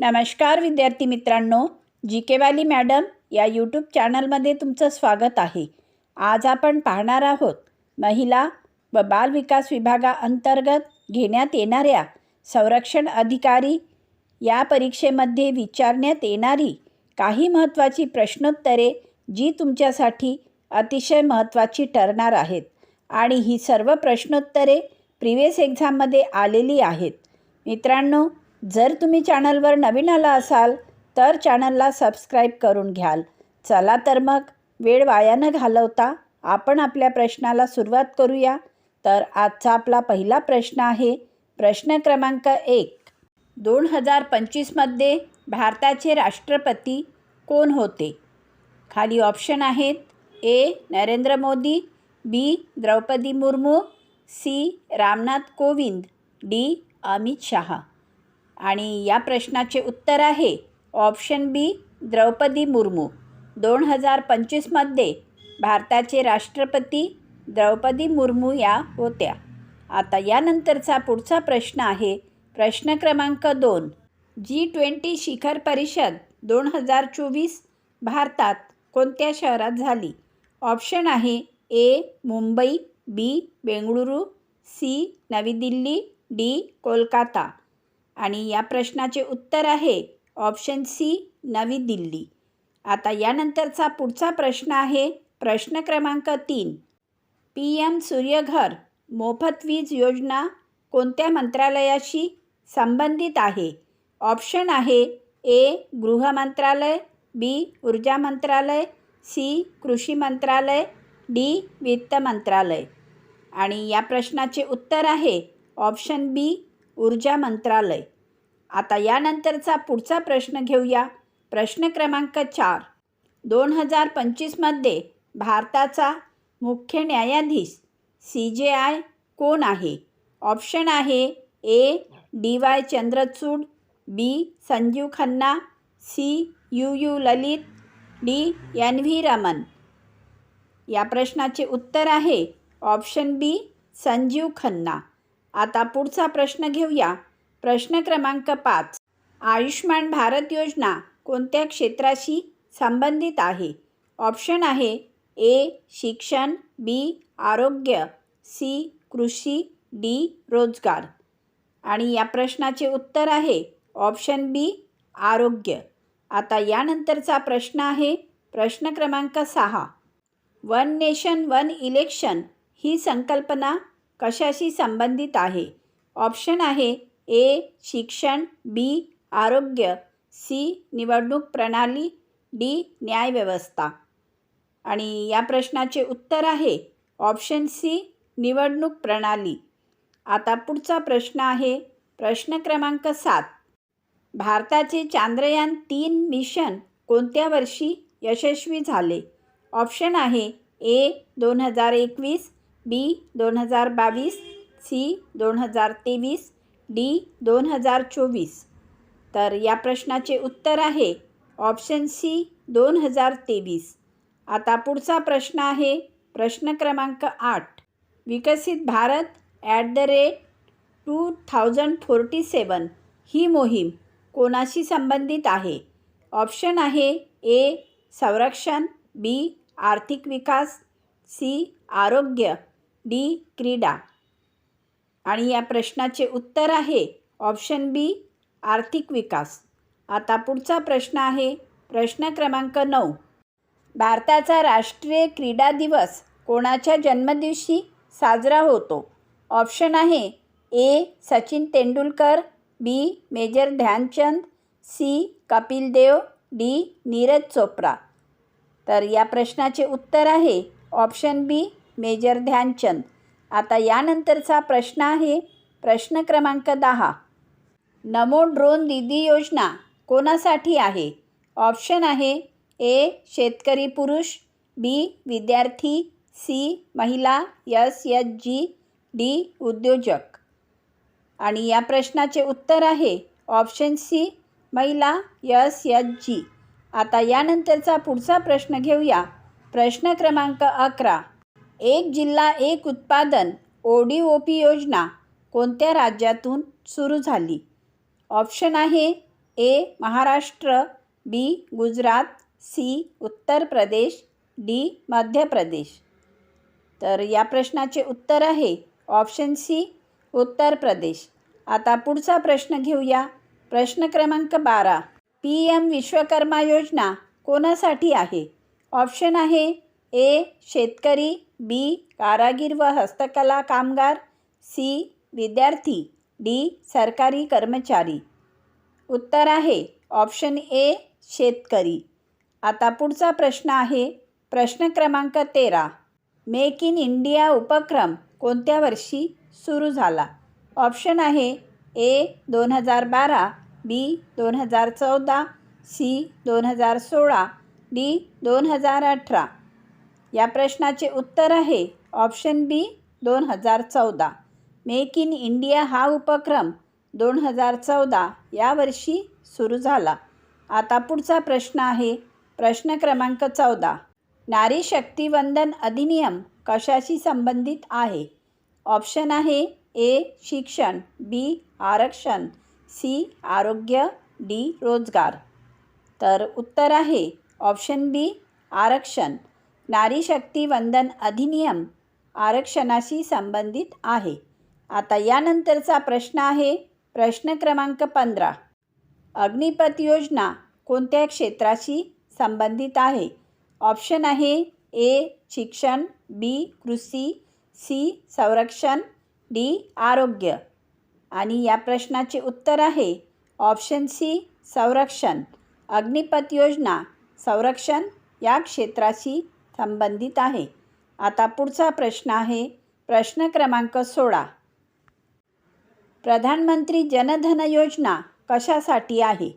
नमस्कार विद्यार्थी मित्रांनो. जी केवाली मॅडम या यूट्यूब चॅनलमध्ये तुमचं स्वागत आहे. आज आपण पाहणार आहोत महिला व बालविकास विभागाअंतर्गत घेण्यात येणाऱ्या संरक्षण अधिकारी या परीक्षेमध्ये विचारण्यात येणारी काही महत्त्वाची प्रश्नोत्तरे जी तुमच्यासाठी अतिशय महत्त्वाची ठरणार आहेत. आणि ही सर्व प्रश्नोत्तरे प्रिवियस एक्झाममध्ये आलेली आहेत. मित्रांनो जर तुम्ही चॅनलवर नवीन आला असाल तर चॅनलला सबस्क्राईब करून घ्याल. चला तर मग वेळ वाया न घालवता आपण आपल्या प्रश्नाला सुरुवात करूया. तर आजचा आपला पहिला प्रश्न आहे प्रश्न क्रमांक एक. दोन हजार पंचवीसमध्ये भारताचे राष्ट्रपती कोण होते? खाली ऑप्शन आहेत A Narendra Modi B Droupadi Murmu C Ramnath Kovind D Amit Shah. आणि या प्रश्नाचे उत्तर आहे ऑप्शन बी द्रौपदी मुर्मू. दोन हजार पंचवीसमध्ये भारताचे राष्ट्रपती द्रौपदी मुर्मू या होत्या. आता यानंतरचा पुढचा प्रश्न आहे प्रश्न क्रमांक दोन. जी ट्वेंटी शिखर परिषद दोन हजार चोवीस भारतात कोणत्या शहरात झाली? ऑप्शन आहे A Mumbai B Bengaluru C Navi Delhi D Kolkata. आणि या प्रश्नाचे उत्तर आहे ऑप्शन सी नवी दिल्ली. आता यानंतरचा पुढचा प्रश्न आहे प्रश्न क्रमांक तीन. पी एम सूर्यघर मोफत वीज योजना कोणत्या मंत्रालयाशी संबंधित आहे? ऑप्शन आहे ए गृह मंत्रालय बी ऊर्जा मंत्रालय सी कृषी मंत्रालय डी वित्त मंत्रालय. आणि या प्रश्नाचे उत्तर आहे ऑप्शन बी ऊर्जा मंत्रालय. आता यानंतरचा पुढचा प्रश्न घेऊया. प्रश्न क्रमांक चार. दोन हजार पंचवीसमध्ये भारताचा मुख्य न्यायाधीश सी जे आय कोण आहे? ऑप्शन आहे A. D. Y. Chandrachud B. Sanjiv Khanna C. U. U. Lalit D. N. V. Ramana. या प्रश्नाचे उत्तर आहे ऑप्शन बी संजीव खन्ना. आता पुढचा प्रश्न घेऊया. प्रश्न क्रमांक पाच. आयुष्मान भारत योजना कोणत्या क्षेत्राशी संबंधित आहे? ऑप्शन आहे ए शिक्षण बी आरोग्य सी कृषी डी रोजगार. आणि या प्रश्नाचे उत्तर आहे ऑप्शन बी आरोग्य. आता यानंतरचा प्रश्न आहे प्रश्न क्रमांक सहा. वन नेशन वन इलेक्शन ही संकल्पना कशाशी संबंधित आहे? ऑप्शन आहे ए शिक्षण बी आरोग्य सी निवडणूक प्रणाली डी न्यायव्यवस्था. आणि या प्रश्नाचे उत्तर आहे ऑप्शन सी निवडणूक प्रणाली. आता पुढचा प्रश्न आहे प्रश्न क्रमांक सात. भारताचे चांद्रयान तीन मिशन कोणत्या वर्षी यशस्वी झाले? ऑप्शन आहे ए दोन हजार एकवीस बी दोन हजार बावीस सी दोन हजार तेवीस डी दोन हजार चोवीस. तर या प्रश्नाचे उत्तर आहे ऑप्शन सी दोन हजार तेवीस. आता पुढचा प्रश्न आहे प्रश्न क्रमांक आठ. विकसित Bharat at the rate two thousand forty seven ही मोहीम कोणाशी संबंधित आहे? ऑप्शन आहे ए संरक्षण बी आर्थिक विकास सी आरोग्य. डी क्रीडा. आणि या प्रश्नाचे उत्तर आहे ऑप्शन बी आर्थिक विकास. आता पुढचा प्रश्न आहे प्रश्न क्रमांक नऊ. भारताचा राष्ट्रीय क्रीडा दिवस कोणाच्या जन्मदिवशी साजरा होतो? ऑप्शन आहे A Sachin Tendulkar B Major Dhyanchand C Kapil Dev D Neeraj Chopra. तर या प्रश्नाचे उत्तर आहे ऑप्शन बी मेजर ध्यानचंद. आता यानंतरचा प्रश्न आहे प्रश्न क्रमांक दहा. नमो ड्रोन दिदी योजना कोणासाठी आहे? ऑप्शन आहे ए शेतकरी पुरुष बी विद्यार्थी सी महिला यस एच जी डी उद्योजक. आणि या प्रश्नाचे उत्तर आहे ऑप्शन सी महिला यस एच जी. आता यानंतरचा पुढचा प्रश्न घेऊया. प्रश्न क्रमांक अकरा. एक जिल्हा एक उत्पादन ओ डी ओ पी योजना कोणत्या राज्यातून सुरू झाली? ऑप्शन आहे A Maharashtra B Gujarat C Uttar Pradesh D Madhya Pradesh. तर या प्रश्नाचे उत्तर आहे ऑप्शन सी उत्तर प्रदेश. आता पुढचा प्रश्न घेऊया. प्रश्न क्रमांक बारा. पी एम विश्वकर्मा योजना कोणासाठी आहे? ऑप्शन आहे ए शेतकरी बी. कारागीर व हस्तकला कामगार. सी. विद्यार्थी. डी. सरकारी कर्मचारी. उत्तर आहे. ऑप्शन ए शेतकरी. आता पुढचा प्रश्न आहे. प्रश्न क्रमांक तेरा. मेक इन इंडिया उपक्रम कोणत्या वर्षी सुरू झाला? ऑप्शन आहे ए दोन हजार बारा बी दोन हजार चौदा सी दोन हजार सोळा डी दोन हजार अठरा. या प्रश्नाचे उत्तर आहे ऑप्शन बी दोन हजार चौदा. मेक इन इंडिया हा उपक्रम दोन हजार चौदा या वर्षी सुरू झाला. आता पुढचा प्रश्न आहे प्रश्न क्रमांक चौदा. नारी शक्ती वंदन अधिनियम कशाशी संबंधित आहे? ऑप्शन आहे ए शिक्षण बी आरक्षण सी आरोग्य डी रोजगार. तर उत्तर आहे ऑप्शन बी आरक्षण. नारी शक्ती वंदन अधिनियम आरक्षणाशी संबंधित आहे. आता यानंतरचा प्रश्न आहे प्रश्न क्रमांक पंधरा. अग्निपथ योजना कोणत्या क्षेत्राशी संबंधित आहे? ऑप्शन आहे ए शिक्षण बी कृषी सी संरक्षण डी आरोग्य. आणि या प्रश्नाचे उत्तर आहे ऑप्शन सी संरक्षण. अग्निपथ योजना संरक्षण या क्षेत्राशी संबंधित आहे. आता पुढचा प्रश्न आहे प्रश्न क्रमांक सोळा. प्रधानमंत्री जनधन योजना कशासाठी आहे?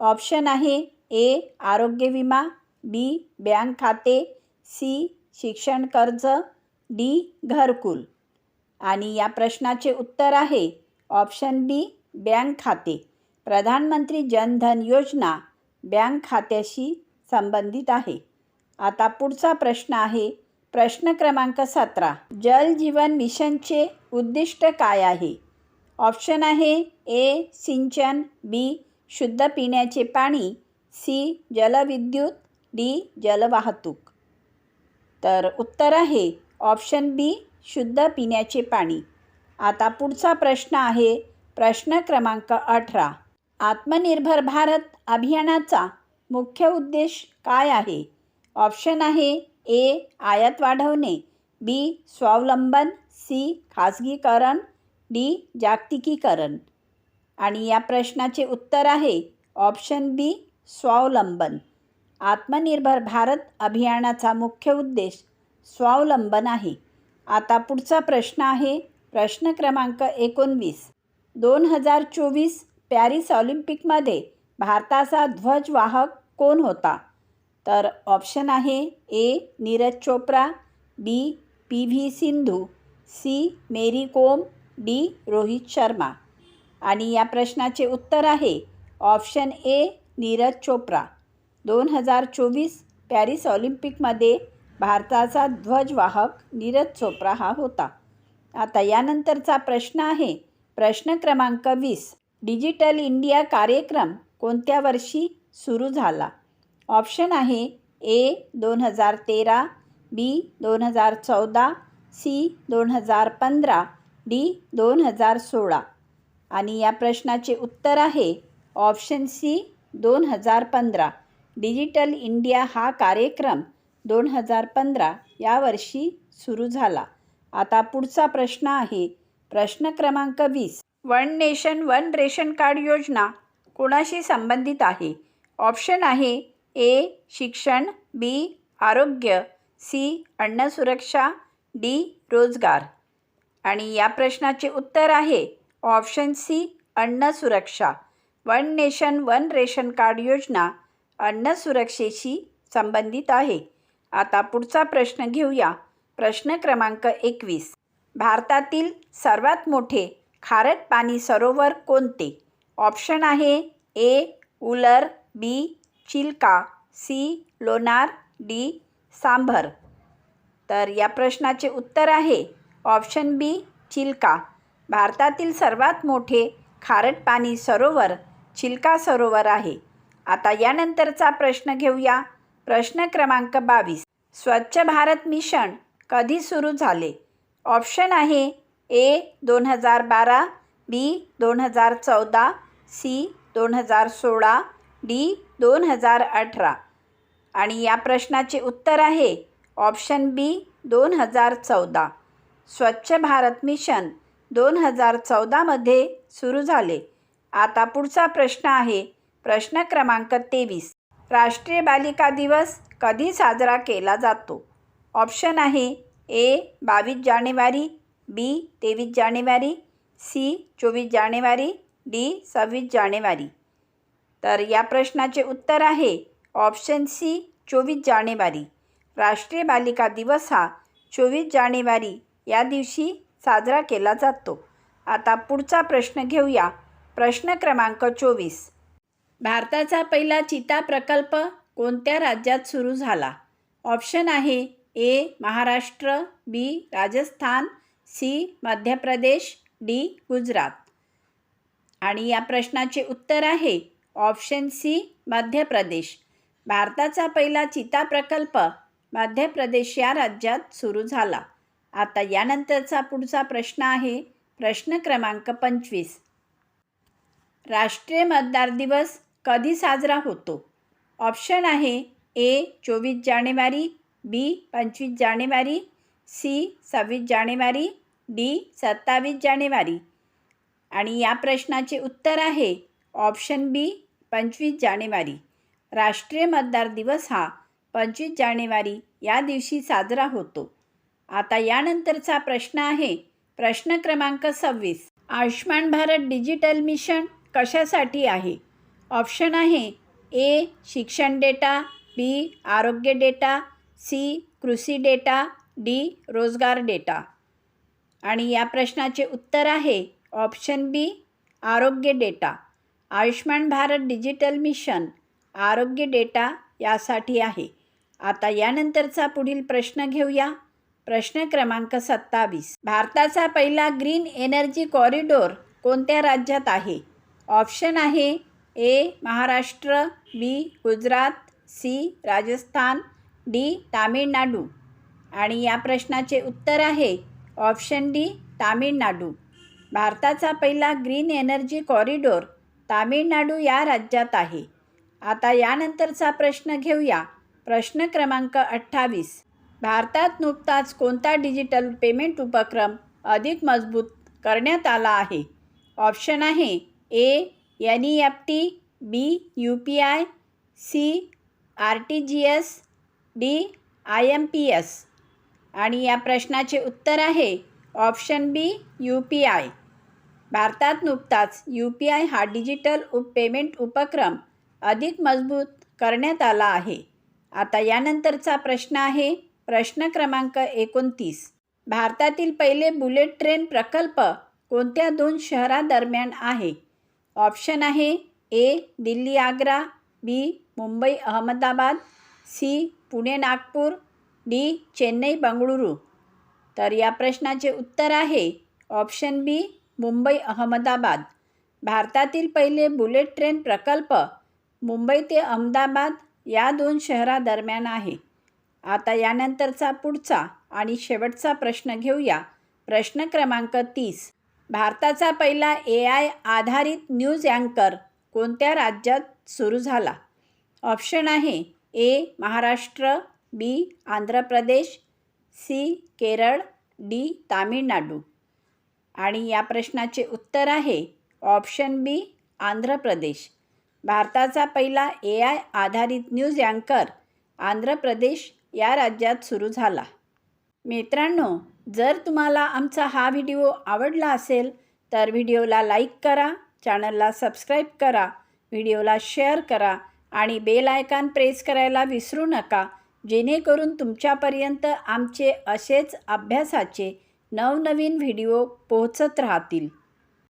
ऑप्शन आहे ए आरोग्य विमा बी बँक खाते सी शिक्षण कर्ज डी घरकुल. आणि या प्रश्नाचे उत्तर आहे ऑप्शन बी बँक खाते. प्रधानमंत्री जनधन योजना बँक खात्याशी संबंधित आहे. आता पुढचा प्रश्न आहे. प्रश्न क्रमांक सतरा. जल जीवन मिशनचे उद्दिष्ट काय आहे? ऑप्शन आहे ए सिंचन बी शुद्ध पिण्याचे पाणी सी जलविद्युत डी जलवाहतूक. तर उत्तर आहे ऑप्शन बी शुद्ध पिण्याचे पाणी. आता पुढचा प्रश्न आहे. प्रश्न क्रमांक अठरा. आत्मनिर्भर भारत अभियानाचा मुख्य उद्देश काय आहे? ऑप्शन आहे ए आयात वाढवणे बी स्वावलंबन सी खाजगीकरण डी जागतिकीकरण. आणि या प्रश्नाचे उत्तर आहे ऑप्शन बी स्वावलंबन. आत्मनिर्भर भारत अभियानाचा मुख्य उद्देश स्वावलंबन आहे. आता पुढचा प्रश्न आहे प्रश्न क्रमांक एकोणवीस. दोन हजार चोवीस पॅरिस ऑलिम्पिकमध्ये भारताचा ध्वजवाहक कोण होता? तर ऑप्शन आहे A Neeraj Chopra B P V Sindhu C Mary Kom D Rohit Sharma. आणि या प्रश्नाचे उत्तर आहे ऑप्शन ए नीरज चोप्रा. दोन हजार चोवीस पॅरिस ऑलिम्पिकमध्ये भारताचा ध्वजवाहक नीरज चोप्रा हा होता. आता यानंतरचा प्रश्न आहे प्रश्न क्रमांक वीस डिजिटल इंडिया कार्यक्रम कोणत्या वर्षी सुरू झाला? ऑप्शन आहे ए दोन हजार तेरा बी दोन हजार चौदा सी दोन हजार पंधरा डी दोन हजार सोळा. आणि या प्रश्नाचे उत्तर आहे ऑप्शन सी दोन हजार पंधरा. डिजिटल इंडिया हा कार्यक्रम दोन हजार पंधरा या वर्षी सुरू झाला. आता पुढचा प्रश्न आहे प्रश्न क्रमांक वीस. One nation one ration card योजना कोणाशी संबंधित आहे? ऑप्शन आहे ए शिक्षण बी आरोग्य सी अन्नसुरक्षा डी रोजगार. आणि या प्रश्नाचे उत्तर आहे ऑप्शन सी अन्न सुरक्षा one nation one ration card योजना अन्न सुरक्षेशी संबंधित आहे. आता पुढचा प्रश्न घेऊया. प्रश्न क्रमांक एकवीस. भारतातील सर्वात मोठे खारट पाणी सरोवर कोणते? ऑप्शन आहे A Wular B Chilika C Lonar D Sambhar. तर या प्रश्नाचे उत्तर आहे ऑप्शन बी चिल्का. भारतातील सर्वात मोठे खारट पाणी सरोवर चिल्का सरोवर आहे. आता यानंतरचा प्रश्न घेऊया. प्रश्न क्रमांक बावीस. स्वच्छ भारत मिशन कधी सुरू झाले? ऑप्शन आहे ए दोन हजार बारा बी दोन हजार चौदा सी दोन हजार सोळा डी दोन हजार अठरा. आणि या प्रश्नाचे उत्तर आहे ऑप्शन बी दोन हजार चौदा. स्वच्छ भारत मिशन दोन हजार चौदामध्ये सुरू झाले. आता पुढचा प्रश्न आहे प्रश्न क्रमांक तेवीस. राष्ट्रीय बालिका दिवस कधी साजरा केला जातो? ऑप्शन आहे ए बावीस जानेवारी बी तेवीस जानेवारी सी चोवीस जानेवारी डी सव्वीस जानेवारी. तर या प्रश्नाचे उत्तर आहे ऑप्शन सी चोवीस जानेवारी. राष्ट्रीय बालिका दिवस हा चोवीस जानेवारी या दिवशी साजरा केला जातो. आता पुढचा प्रश्न घेऊया. प्रश्न क्रमांक चोवीस. भारताचा पहिला चिता प्रकल्प कोणत्या राज्यात सुरू झाला? ऑप्शन आहे A Maharashtra B Rajasthan C Madhya Pradesh D Gujarat. आणि या प्रश्नाचे उत्तर आहे ऑप्शन सी मध्य प्रदेश. भारताचा पहिला चिता प्रकल्प मध्य प्रदेश या राज्यात सुरू झाला. आता यानंतरचा पुढचा प्रश्न आहे प्रश्न क्रमांक पंचवीस. राष्ट्रीय मतदार दिवस कधी साजरा होतो? ऑप्शन आहे ए चोवीस जानेवारी बी पंचवीस जानेवारी सी सव्वीस जानेवारी डी सत्तावीस जानेवारी. आणि या प्रश्नाचे उत्तर आहे ऑप्शन बी पंचवीस जानेवारी. राष्ट्रीय मतदार दिवस हा पंचवीस जानेवारी या दिवशी साजरा होतो. आता यानंतरचा प्रश्न आहे प्रश्न क्रमांक सव्वीस. आयुष्मान भारत डिजिटल मिशन कशासाठी आहे? ऑप्शन आहे ए शिक्षण डेटा बी आरोग्य डेटा सी कृषी डेटा डी रोजगार डेटा. आणि या प्रश्नाचे उत्तर आहे ऑप्शन बी आरोग्य data. Ayushman Bharat digital mission आरोग्य डेटा यासाठी आहे. आता यानंतरचा पुढील प्रश्न घेऊया. प्रश्न क्रमांक सत्तावीस. भारताचा पहिला ग्रीन एनर्जी कॉरिडोर कोणत्या राज्यात आहे? ऑप्शन आहे A Maharashtra B Gujarat C Rajasthan D Tamil Nadu. आणि या प्रश्नाचे उत्तर आहे ऑप्शन डी तामिळनाडू. भारताचा पहिला ग्रीन एनर्जी कॉरिडोर तामिळनाडू या राज्यात आहे. आता यानंतरचा प्रश्न घेऊया. प्रश्न क्रमांक अठ्ठावीस. भारतात नुकताच कोणता डिजिटल पेमेंट उपक्रम अधिक मजबूत करण्यात आला आहे? ऑप्शन आहे A N E F T B U P I C R T G S D I M P S. आणि या प्रश्नाचे उत्तर आहे option B U P I. भारतात नुकताच यू पी आय हा डिजिटल उप पेमेंट उपक्रम अधिक मजबूत करण्यात आला आहे. आता यानंतरचा प्रश्न आहे प्रश्न क्रमांक एकोणतीस. भारतातील पहिले बुलेट ट्रेन प्रकल्प कोणत्या दोन शहरादरम्यान आहे? ऑप्शन आहे A Delhi Agra B Mumbai Ahmedabad C Pune Nagpur D Chennai Bengaluru. तर या प्रश्नाचे उत्तर आहे ऑप्शन बी मुंबई अहमदाबाद. भारतातील पहिले बुलेट ट्रेन प्रकल्प मुंबई ते अहमदाबाद या दोन शहरादरम्यान आहे. आता यानंतरचा पुढचा आणि शेवटचा प्रश्न घेऊया. प्रश्न क्रमांक तीस. भारताचा पहिला ए आय आधारित न्यूज अँकर कोणत्या राज्यात सुरू झाला? ऑप्शन आहे A Maharashtra B Andhra Pradesh C Kerala D Tamil Nadu. आणि या प्रश्नाचे उत्तर आहे ऑप्शन बी आंध्र प्रदेश. भारताचा पहिला ए आय आधारित न्यूज अँकर आंध्र प्रदेश या राज्यात सुरू झाला. मित्रांनो जर तुम्हाला आमचा हा व्हिडिओ आवडला असेल तर व्हिडिओला लाईक करा चॅनलला सबस्क्राईब करा व्हिडिओला शेअर करा आणि बेल आयकॉन प्रेस करायला विसरू नका जेणेकरून तुमच्यापर्यंत आमचे असेच अभ्यासाचे नवनवीन व्हिडिओ पोहोचत राहतील.